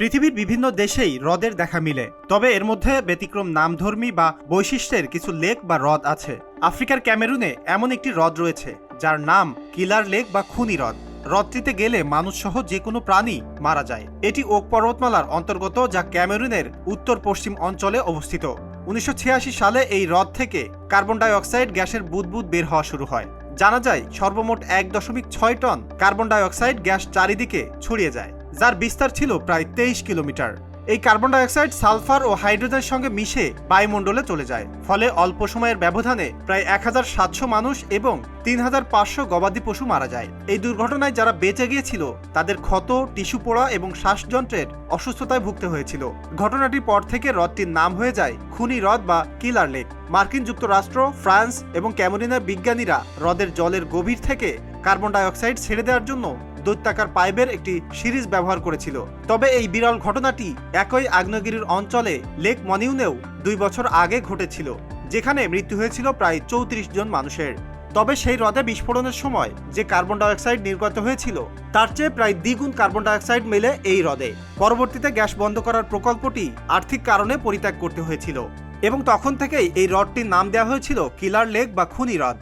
পৃথিবীর বিভিন্ন দেশেই হ্রদের দেখা মিলে, তবে এর মধ্যে ব্যতিক্রম নামধর্মী বা বৈশিষ্ট্যের কিছু লেক বা হ্রদ আছে। আফ্রিকার ক্যামেরুনে এমন একটি হ্রদ রয়েছে, যার নাম কিলার লেক বা খুনি হ্রদ। হ্রদটিতে গেলে মানুষসহ যে কোনো প্রাণী মারা যায়। এটি ওক পর্বতমালার অন্তর্গত, যা ক্যামেরুনের উত্তর পশ্চিম অঞ্চলে অবস্থিত। উনিশশো ছিয়াশি সালে এই হ্রদ থেকে কার্বন ডাই অক্সাইড গ্যাসের বুদবুদ বের হওয়া শুরু হয়। জানা যায়, সর্বমোট এক দশমিক ছয় ton carbon dioxide gas চারিদিকে ছড়িয়ে যায়। যার বিস্তার ছিল প্রায় তেইশ কিলোমিটার। এই কার্বন ডাই অক্সাইড সালফার ও হাইড্রোজেনের সঙ্গে মিশে বায়ুমণ্ডলে চলে যায়। ফলে অল্প সময়ের ব্যবধানে প্রায় এক হাজার সাতশো মানুষ এবং তিন হাজার পাঁচশো গবাদি পশু মারা যায়। এই দুর্ঘটনায় যারা বেঁচে গিয়েছিল, তাদের ক্ষত, টিস্যু পোড়া এবং শ্বাসযন্ত্রের অসুস্থতায় ভুগতে হয়েছিল। ঘটনাটির পর থেকে হ্রদটির নাম হয়ে যায় খুনি হ্রদ বা কিলার লেক। মার্কিন যুক্তরাষ্ট্র, ফ্রান্স এবং ক্যামেরুনের বিজ্ঞানীরা হ্রদের জলের গভীর থেকে কার্বন ডাই অক্সাইড ছেড়ে দেওয়ার জন্য দৈত্যাকার পাইপের একটি সিরিজ ব্যবহার করেছিল। তবে এই বিরল ঘটনাটি একই আগ্নেয়গিরির অঞ্চলে লেক মনিউনেও দুই বছর আগে ঘটেছিল, যেখানে মৃত্যু হয়েছিল প্রায় চৌত্রিশ জন মানুষের। তবে সেই হ্রদে বিস্ফোরণের সময় যে কার্বন ডাইঅক্সাইড নির্গত হয়েছিল, তার চেয়ে প্রায় দ্বিগুণ কার্বন ডাইঅক্সাইড মেলে এই হ্রদে। পরবর্তীতে গ্যাস বন্ধ করার প্রকল্পটি আর্থিক কারণে পরিত্যাগ করতে হয়েছিল এবং তখন থেকেই এই হ্রদটির নাম দেওয়া হয়েছিল কিলার লেক বা খুনি হ্রদ।